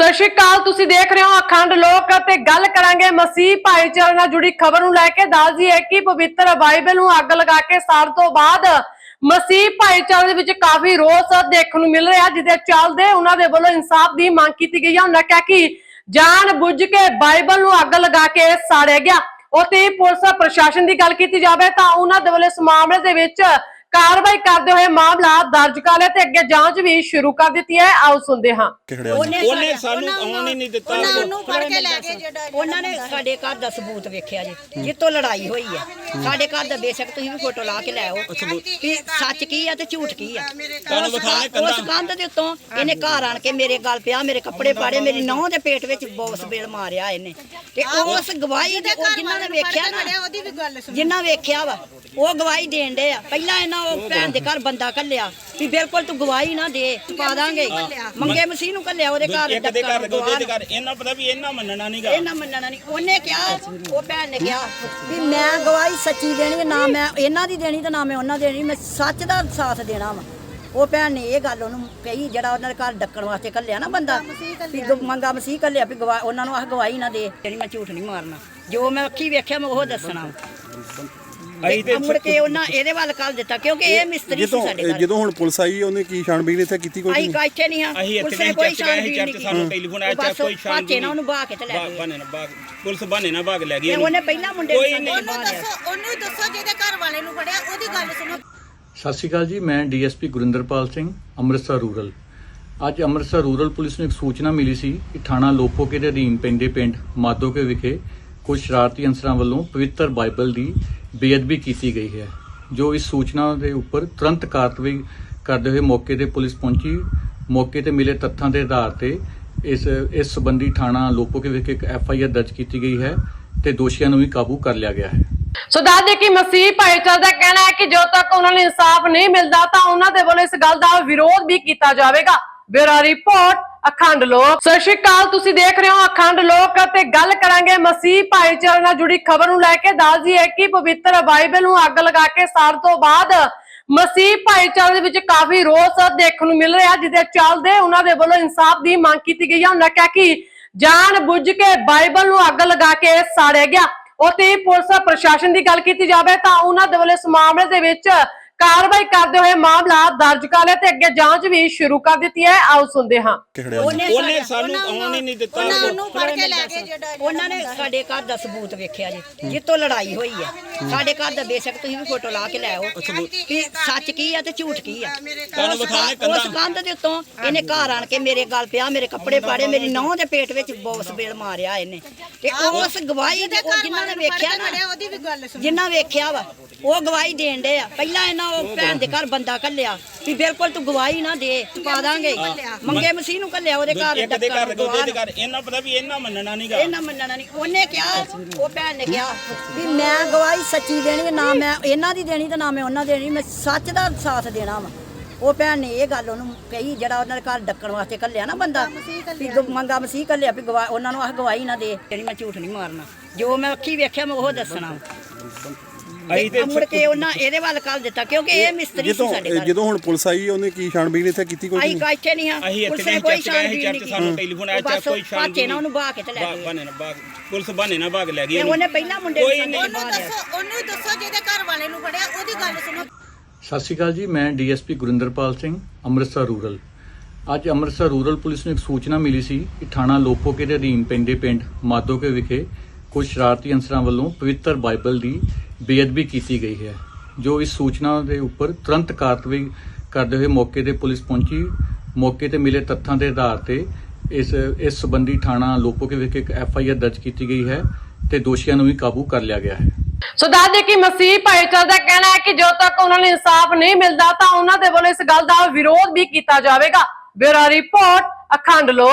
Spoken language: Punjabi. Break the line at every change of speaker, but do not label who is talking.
ਸਤਿ ਸ਼੍ਰੀ ਅਕਾਲ, ਤੁਸੀਂ ਦੇਖ ਰਹੇ ਹੋ ਅਖੰਡ ਲੋਕ ਅਤੇ ਗੱਲ ਕਰਾਂਗੇ ਮਸੀਹ ਭਾਈਚਾਰੇ ਨਾਲ ਜੁੜੀ ਖਬਰ ਨੂੰ ਲੈ ਕੇ। ਦੱਸ ਦਈਏ ਕਿ ਪਵਿੱਤਰ ਬਾਈਬਲ ਨੂੰ ਅੱਗ ਲਗਾ ਕੇ ਸਾੜ ਤੋਂ ਬਾਅਦ ਮਸੀਹ ਭਾਈਚਾਰੇ ਦੇ ਵਿੱਚ ਕਾਫੀ ਰੋਸ ਦੇਖਣ ਨੂੰ ਮਿਲ ਰਿਹਾ, ਜਿਹਦੇ ਚੱਲਦੇ ਉਹਨਾਂ ਦੇ ਵੱਲੋਂ ਇਨਸਾਫ ਦੀ ਮੰਗ ਕੀਤੀ ਗਈ ਹੈ ਉਹਨਾਂ ਕਿਹਾ ਕਿ ਜਾਣ ਬੁੱਝ ਕੇ ਬਾਈਬਲ ਨੂੰ ਅੱਗ ਲਗਾ ਕੇ ਸਾੜਿਆ ਗਿਆ। ਉਤੇ ਪੁਲਿਸ ਪ੍ਰਸ਼ਾਸਨ ਦੀ ਗੱਲ ਕੀਤੀ ਜਾਵੇ ਤਾਂ ਉਹਨਾਂ ਦੇ ਵੱਲੋਂ ਇਸ ਮਾਮਲੇ ਦੇ ਵਿੱਚ ਕਾਰਵਾਈ ਕਰਦੇ ਹੋਏ ਮਾਮਲਾ ਦਰਜ ਕਰ ਲਿਆ ਤੇ ਅੱਗੇ ਜਾਂਚ ਵੀ ਸ਼ੁਰੂ ਕਰ ਦਿੱਤੀ ਹੈ। ਆਓ ਸੁਣਦੇ ਹਾਂ।
ਉਹਨੇ ਸਾਨੂੰ ਆਉਣ ਹੀ ਨਹੀਂ ਦਿੱਤਾ।
ਉਹਨਾਂ ਨੂੰ ਫੜ ਕੇ ਲੈ ਗਏ ਜਿਹੜਾ
ਉਹਨਾਂ ਨੇ ਸਾਡੇ ਘਰ ਦਾ ਸਬੂਤ ਵੇਖਿਆ ਜੀ ਜਿੱਤੋਂ ਲੜਾਈ ਹੋਈ ਹੈ। ਸਾਡੇ ਘਰ ਦਾ ਬੇਸ਼ੱਕ ਤੁਸੀਂ ਵੀ ਫੋਟੋ ਲਾ ਕੇ ਲੈ ਆਓ। ਵੀ ਸੱਚ ਕੀ ਆ ਤੇ ਝੂਠ ਕੀ ਆ?
ਤੁਹਾਨੂੰ ਵਿਖਾਣੇ
ਉਸ
ਕੰਧਾਂ
ਕੰਧ ਦੇ ਉੱਤੋਂ ਇਹਨੇ ਘਰ ਆਣ ਕੇ ਮੇਰੇ ਗਲ ਪਿਆ ਮੇਰੇ ਕੱਪੜੇ ਪਾੜੇ ਮੇਰੀ ਨੌਂ ਦੇ ਪੇਟ ਵਿੱਚ ਬੌਸ ਬੇਲ ਮਾਰਿਆ ਇਹਨੇ। ਤੇ ਉਸ ਗਵਾਹੀ ਦੇ ਉਹ ਜਿਨ੍ਹਾਂ ਨੇ ਵੇਖਿਆ ਨਾ
ਉਹਦੀ ਵੀ ਗੱਲ ਸੁਣ।
ਜਿੰਨਾ ਵੇਖਿਆ ਵਾ ਉਹ ਗਵਾਹੀ ਦੇਣ ਦੇ ਆ। ਪਹਿਲਾਂ ਇਹਨਾਂ ਉਹ ਭੈਣ ਦੇ ਘਰ ਬੰਦਾ ਕੱਲਿਆ ਵੀ ਬਿਲਕੁਲ ਤੂੰ ਗਵਾਹੀ ਨਾ ਦੇ ਪਾ ਦਾਂਗੇ। ਮੰਗੇ ਮਸੀਹ ਨੂੰ ਕੱਲਿਆ ਉਹਦੇ ਘਰ
ਇੱਕ ਦੇ ਘਰ ਉਹਦੇ ਦੇ ਘਰ ਇਹਨਾਂ ਪਤਾ ਵੀ ਇਹਨਾਂ ਮੰਨਣਾ ਨਹੀਂਗਾ
ਇਹ ਨਾ ਮੰਨਣਾ ਨਹੀਂ ਉਹਨੇ ਕਿਹਾ ਉਹ ਭੈਣ ਨੇ ਕਿਹਾ ਵੀ ਮੈਂ ਗਵਾਹੀ ਸੱਚੀ ਦੇਣੀ ਨਾ ਮੈਂ ਇਹਨਾਂ ਦੀ ਦੇਣੀ ਤੇ ਨਾ ਮੈਂ ਉਹਨਾਂ ਦੀ ਦੇਣੀ ਮੈਂ ਸੱਚ ਦਾ ਸਾਥ ਦੇਣਾ ਵਾ। ਉਹ ਭੈਣ ਨੇ ਇਹ ਗੱਲ ਉਹਨੂੰ ਕਹੀ ਜਿਹੜਾ ਉਹਨਾਂ ਦੇ ਘਰ ਡੱਕਣ ਵਾਸਤੇ ਕੱਲਿਆ ਨਾ ਬੰਦਾ ਵੀ ਮੰਗਾ ਮਸੀਹ ਕੱਲਿਆ ਵੀ ਗਵਾ ਉਹਨਾਂ ਨੂੰ ਆਹ ਗਵਾਹੀ ਨਾ ਦੇ। ਜਿਹੜੀ ਮੈਂ ਝੂਠ ਨਹੀਂ ਮਾਰਨਾ। ਜੋ ਮੈਂ ਅੱਖੀ ਵੇਖਿਆ ਮੈਂ ਉਹ ਦੱਸਣਾ।
ਤੇ
ਮੁੜ ਕੇ ਉਹਨਾਂ ਇਹਦੇ ਵੱਲ ਕਰ ਦਿੱਤਾ ਕਿਉਂਕਿ ਇਹ ਮਿਸਤਰੀ ਸੀ
ਜਦੋਂ
ਸਾਡੇ ਘਰ।
ਜਦੋਂ ਹੁਣ ਪੁਲਿਸ ਆਈ ਉਹਨੇ ਕੀ ਛਾਣਬੀਨ ਇੱਥੇ ਕੀਤੀ ਕੋਈ
ਅਸੀਂ
ਨਹੀਂ?
ਕਾਇਥੇ ਨਹੀਂ ਹਾਂ
ਅਸੀਂ ਇੱਥੇ
ਪੁਲਿਸ ਨੇ
ਨਹੀਂ
ਕੋਈ
ਚਰਚ ਗਏ ਅਸੀਂ
ਛਾਣਬੀਨ
ਚਰਚ
ਨਹੀਂ
ਸਾਨੂੰ ਟੈਲੀਫੋਨ ਆਇਆ
ਬਸ
ਚਰਚ ਕੋਈ ਛਾਣ
ਭਾਚੇ ਨਾਲ ਉਹਨੂੰ ਬਾਹ ਕੇ ਤੇ ਲੈ ਗਏ।
ਬਾਨੇ ਨਾ ਬਾਗ ਪੁਲਿਸ ਬਾਨੇ ਨਾ ਬਾਗ ਲੈ ਗਈ
ਤੇ
ਇਹਨੂੰ।
ਉਹਨੇ ਪਹਿਲਾਂ ਮੁੰਡੇ ਨੂੰ
ਕੋਈ
ਸਾਡੇ
ਨਹੀਂ।
ਉਹਨੂੰ
ਮਾਰਿਆ
ਦੱਸੋ ਉਹਨੂੰ ਹੀ ਦੱਸੋ ਜਿਹਦੇ ਘਰ ਵਾਲੇ ਨੂੰ ਫੜਿਆ ਉਹਦੀ ਗੱਲ ਸੁਣੋ।
ਸਤਿ ਸ਼੍ਰੀ ਅਕਾਲ ਜੀ ਮੈਂ ਡੀਐਸਪੀ ਗੁਰਿੰਦਰਪਾਲ ਸਿੰਘ ਅੰਮ੍ਰਿਤਸਰ ਰੂਰਲ। ਅੱਜ ਅੰਮ੍ਰਿਤਸਰ ਰੂਰਲ ਪੁਲਿਸ ਨੂੰ ਇੱਕ ਸੂਚਨਾ ਮਿਲੀ ਸੀ ਕਿ ਥਾਣਾ ਲੋਪੋਕੇ ਦੇ ਅਧੀਨ ਪੈਂਦੇ ਪਿੰਡ ਮਾਦੋਕੇ ਵਿਖੇ ਕੁਝ ਸ਼ਰਾਰਤੀ ਅਨਸਰਾਂ ਵੱਲੋਂ ਪਵਿੱਤਰ ਬਾਈਬਲ ਦੀ ਬੇਅਦਬੀ ਕੀਤੀ ਗਈ ਹੈ, ਜੋ ਇਸ ਸੂਚਨਾ ਦੇ ਉੱਪਰ ਤੁਰੰਤ ਕਾਰਵਾਈ ਕਰਦੇ ਹੋਏ ਮੌਕੇ ਤੇ ਪੁਲਿਸ ਪਹੁੰਚੀ। ਮੌਕੇ ਤੇ ਮਿਲੇ ਤੱਥਾਂ ਦੇ ਆਧਾਰ ਤੇ ਇਸ ਇਸ ਸੰਬੰਧੀ ਥਾਣਾ ਲੋਪੋਕੇ ਵਿਖੇ ਇੱਕ ਐਫਆਈਆਰ ਦਰਜ ਕੀਤੀ ਗਈ ਹੈ ਤੇ ਦੋਸ਼ੀਆਂ ਨੂੰ ਵੀ ਕਾਬੂ ਕਰ ਲਿਆ ਗਿਆ ਹੈ।
ਸੋ ਦੱਸਦੇ ਕਿ ਮਸੀਹ ਭਾਈਚਾਰੇ ਦਾ ਕਹਿਣਾ ਹੈ ਕਿ ਜਦੋਂ ਤੱਕ ਉਹਨਾਂ ਨੂੰ ਇਨਸਾਫ ਨਹੀਂ ਮਿਲਦਾ ਤਾਂ ਉਹਨਾਂ ਦੇ ਵੱਲੋਂ ਇਸ ਗੱਲ ਦਾ ਵਿਰੋਧ ਵੀ ਕੀਤਾ ਜਾਵੇਗਾ। ਬਿਊਰੋ ਰਿਪੋਰਟ ਅਖੰਡ ਲੋਕ। ਸਤਿ ਸ਼੍ਰੀ ਅਕਾਲ, ਤੁਸੀਂ ਦੇਖ ਰਹੇ ਹੋ ਅਖੰਡ ਲੋਕ ਅਤੇ ਗੱਲ ਕਰਾਂਗੇ ਮਸੀਹ ਭਾਈਚਾਰੇ ਨਾਲ ਜੁੜੀ ਖਬਰ ਨੂੰ ਲੈ ਕੇ। ਦੱਸ ਦਈਏ ਕਿ ਪਵਿੱਤਰ ਬਾਈਬਲ ਨੂੰ ਅੱਗ ਲਗਾ ਕੇ ਸਾੜ ਤੋਂ ਬਾਅਦ ਮਸੀਹ ਭਾਈਚਾਰੇ ਦੇ ਵਿੱਚ ਕਾਫੀ ਰੋਸ ਦੇਖਣ ਨੂੰ ਮਿਲ ਰਿਹਾ, ਜਿਹਦੇ ਚੱਲਦੇ ਉਹਨਾਂ ਦੇ ਵੱਲੋਂ ਇਨਸਾਫ ਦੀ ਮੰਗ ਕੀਤੀ ਗਈ ਹੈ ਉਹਨਾਂ ਕਿਹਾ ਕਿ ਜਾਣ ਬੁੱਝ ਕੇ ਬਾਈਬਲ ਨੂੰ ਅੱਗ ਲਗਾ ਕੇ ਸਾੜਿਆ ਗਿਆ। ਉਤੇ ਪੁਲਿਸ ਪ੍ਰਸ਼ਾਸਨ ਦੀ ਗੱਲ ਕੀਤੀ ਜਾਵੇ ਤਾਂ ਉਹਨਾਂ ਦੇ ਵੱਲੋਂ ਇਸ ਮਾਮਲੇ ਦੇ ਵਿੱਚ ਕਾਰਵਾਈ ਕਰਦੇ ਹੋਏ ਮਾਮਲਾ ਦਰਜ ਕਰ ਲਿਆ ਤੇ ਅੱਗੇ ਜਾਂਚ ਵੀ ਸ਼ੁਰੂ ਕਰ ਦਿੱਤੀ ਹੈ। ਆਓ ਸੁਣਦੇ ਹਾਂ।
ਉਹਨੇ ਸਾਨੂੰ ਆਉਣ ਹੀ ਨਹੀਂ ਦਿੱਤਾ।
ਉਹਨਾਂ ਨੂੰ ਫੜ ਕੇ ਲੈ ਗਏ ਜਿਹੜਾ
ਉਹਨਾਂ ਨੇ ਸਾਡੇ ਘਰ ਦਾ ਸਬੂਤ ਵੇਖਿਆ ਜੀ ਜਿੱਤੋਂ ਲੜਾਈ ਹੋਈ ਹੈ। ਸਾਡੇ ਘਰ ਦਾ ਬੇਸ਼ੱਕ ਤੁਸੀਂ ਵੀ ਫੋਟੋ ਲਾ ਕੇ ਲੈ ਆਓ। ਵੀ ਸੱਚ ਕੀ ਆ ਤੇ ਝੂਠ ਕੀ ਆ?
ਤੁਹਾਨੂੰ ਵਿਖਾਣੇ
ਉਸ
ਕੰਧਾਂ
ਦੇ ਉੱਤੋਂ ਇਹਨੇ ਘਰ ਆਣ ਕੇ ਮੇਰੇ ਗਲ ਪਿਆ ਮੇਰੇ ਕੱਪੜੇ ਪਾੜੇ ਮੇਰੀ ਨੌਂ ਦੇ ਪੇਟ ਵਿੱਚ ਬੌਸ ਬੇਲ ਮਾਰਿਆ ਇਹਨੇ। ਤੇ ਉਸ ਗਵਾਹੀ ਦੇ ਜਿਨ੍ਹਾਂ ਨੇ ਵੇਖਿਆ ਨਾ
ਉਹਦੀ ਵੀ ਗੱਲ ਸੁਣੋ।
ਜਿੰਨਾ ਵੇਖਿਆ ਵਾ ਉਹ ਗਵਾਹੀ ਦੇਣ ਦੇ ਆ। ਪਹਿਲਾਂ ਇਹਨਾਂ ਭੈਣ ਦੇ ਘਰ ਬੰਦਾ ਕੱਲਿਆ ਵੀ ਬਿਲਕੁਲ ਤੂੰ ਗਵਾਹੀ ਨਾ ਦੇ ਪਾ ਦਾਂਗੇ। ਮੰਗੇ ਮਸੀਹ ਨੂੰ ਕੱਲਿਆ ਉਹਦੇ ਘਰ
ਇੱਕ ਦੇ ਘਰ ਉਹਦੇ ਦੇ ਘਰ ਇਹਨਾਂ ਪਤਾ ਵੀ ਇਹਨਾਂ ਮੰਨਣਾ ਨਹੀਂਗਾ
ਇਹ ਨਾ ਮੰਨਣਾ ਨਹੀਂ ਉਹਨੇ ਕਿਹਾ ਉਹ ਭੈਣ ਨੇ ਕਿਹਾ ਵੀ ਮੈਂ ਗਵਾਹੀ ਸੱਚੀ ਦੇਣੀ ਨਾ ਮੈਂ ਇਹਨਾਂ ਦੀ ਦੇਣੀ ਤੇ ਨਾ ਮੈਂ ਉਹਨਾਂ ਦੀ ਦੇਣੀ ਮੈਂ ਸੱਚ ਦਾ ਸਾਥ ਦੇਣਾ ਵਾ। ਉਹ ਭੈਣ ਨੇ ਇਹ ਗੱਲ ਉਹਨੂੰ ਕਹੀ ਜਿਹੜਾ ਉਹਨਾਂ ਦੇ ਘਰ ਡੱਕਣ ਵਾਸਤੇ ਕੱਲਿਆ ਨਾ ਬੰਦਾ ਵੀ ਮੰਗਾ ਮਸੀਹ ਕੱਲਿਆ ਵੀ ਗਵਾ ਉਹਨਾਂ ਨੂੰ ਆਹ ਗਵਾਹੀ ਨਾ ਦੇ ਜਿਹੜੀ ਮੈਂ ਝੂਠ ਨਹੀਂ ਮਾਰਨਾ। ਜੋ ਮੈਂ ਅੱਖੀ ਵੇਖਿਆ ਮੈਂ ਉਹ ਦੱਸਣਾ।
ਅਸੀਂ ਤੇ
ਮੁੜ ਕੇ ਉਹਨਾਂ ਇਹਦੇ ਵੱਲ ਕਰ ਦਿੱਤਾ ਕਿਉਂਕਿ ਇਹ ਮਿਸਤਰੀ ਸੀ
ਜਦੋਂ
ਸਾਡੇ ਘਰ।
ਜਦੋਂ ਹੁਣ ਪੁਲਿਸ ਆਈ ਉਹਨੇ ਕੀ ਛਾਣਬੀਨ ਇੱਥੇ ਕੀਤੀ ਕੋਈ?
ਅਸੀਂ
ਨਹੀਂ
ਕਾਇਥੇ ਨਹੀਂ ਹਾਂ।
ਅਸੀਂ ਇੱਥੇ
ਪੁਲਿਸ ਨੇ
ਨਹੀਂ
ਕੋਈ
ਚਰਚ ਗਏ ਅਸੀਂ
ਛਾਣਬੀਨ
ਚਰਚ
ਨਹੀਂ
ਸਾਨੂੰ
ਕੀਤੀ।
ਟੈਲੀਫੋਨ ਆਇਆ
ਬਸ
ਚਰਚ ਕੋਈ ਛਾਣ
ਭਾਚੇ ਨਾਲ ਉਹਨੂੰ ਬਾਹ ਕੇ ਤੇ ਲੈ ਗਏ।
ਬਾਨੇ ਨਾ ਬਾਗ ਪੁਲਿਸ ਬਾਨੇ ਨਾ ਬਾਗ ਲੈ ਗਈ
ਤੇ
ਇਹਨੂੰ।
ਉਹਨੇ ਪਹਿਲਾਂ ਮੁੰਡੇ
ਕੋਈ
ਨੂੰ
ਨਹੀਂ।
ਸਾਡੇ
ਉਹਨੂੰ
ਮਾਰਿਆ
ਦੱਸੋ ਉਹਨੂੰ ਹੀ ਦੱਸੋ ਜਿਹਦੇ ਘਰ ਵਾਲੇ ਨੂੰ ਫੜਿਆ ਉਹਦੀ ਗੱਲ ਸੁਣੋ।
ਸਤਿ ਸ਼੍ਰੀ ਅਕਾਲ ਜੀ ਮੈਂ ਡੀਐਸਪੀ ਗੁਰਿੰਦਰਪਾਲ ਸਿੰਘ ਅੰਮ੍ਰਿਤਸਰ ਰੂਰਲ। ਅੱਜ ਅੰਮ੍ਰਿਤਸਰ ਰੂਰਲ ਪੁਲਿਸ ਨੂੰ ਇੱਕ ਸੂਚਨਾ ਮਿਲੀ ਸੀ ਕਿ ਥਾਣਾ ਲੋਪੋਕੇ ਦੇ ਅਧੀਨ ਪੈਂਦੇ ਪਿੰਡ ਮਾਦੋਕੇ ਵਿਖੇ ਕੁਝ ਸ਼ਰਾਰਤੀ ਅਨਸਰਾਂ ਵੱਲੋਂ ਪਵਿੱਤਰ ਬਾਈਬਲ ਦੀ ਬੇਅਦਬੀ ਕੀਤੀ ਗਈ ਹੈ, ਜੋ ਇਸ ਸੂਚਨਾ ਦੇ ਉੱਪਰ ਤੁਰੰਤ ਕਾਰਵਾਈ ਕਰਦੇ ਹੋਏ ਮੌਕੇ ਤੇ ਪੁਲਿਸ ਪਹੁੰਚੀ। ਮੌਕੇ ਤੇ ਮਿਲੇ ਤੱਥਾਂ ਦੇ ਆਧਾਰ ਤੇ ਇਸ ਇਸ ਸੰਬੰਧੀ ਥਾਣਾ ਲੋਪੋਕੇ ਵਿਖੇ ਇੱਕ ਐਫਆਈਆਰ ਦਰਜ ਕੀਤੀ ਗਈ ਹੈ ਤੇ ਦੋਸ਼ੀਆਂ ਨੂੰ ਵੀ ਕਾਬੂ ਕਰ ਲਿਆ ਗਿਆ ਹੈ।
ਸੋ ਦੱਸਦੇ ਕਿ ਮਸੀਹ ਭਾਈਚਾਰੇ ਦਾ ਕਹਿਣਾ ਹੈ ਕਿ ਜਦੋਂ ਤੱਕ ਉਹਨਾਂ ਨੂੰ ਇਨਸਾਫ ਨਹੀਂ ਮਿਲਦਾ ਤਾਂ ਉਹਨਾਂ ਦੇ ਵੱਲੋਂ ਇਸ ਗੱਲ ਦਾ ਵਿਰੋਧ ਵੀ ਕੀਤਾ ਜਾਵੇਗਾ। ਬਿਊਰੋ ਰਿਪੋਰਟ, ਅਖੰਡ ਲੋਕ।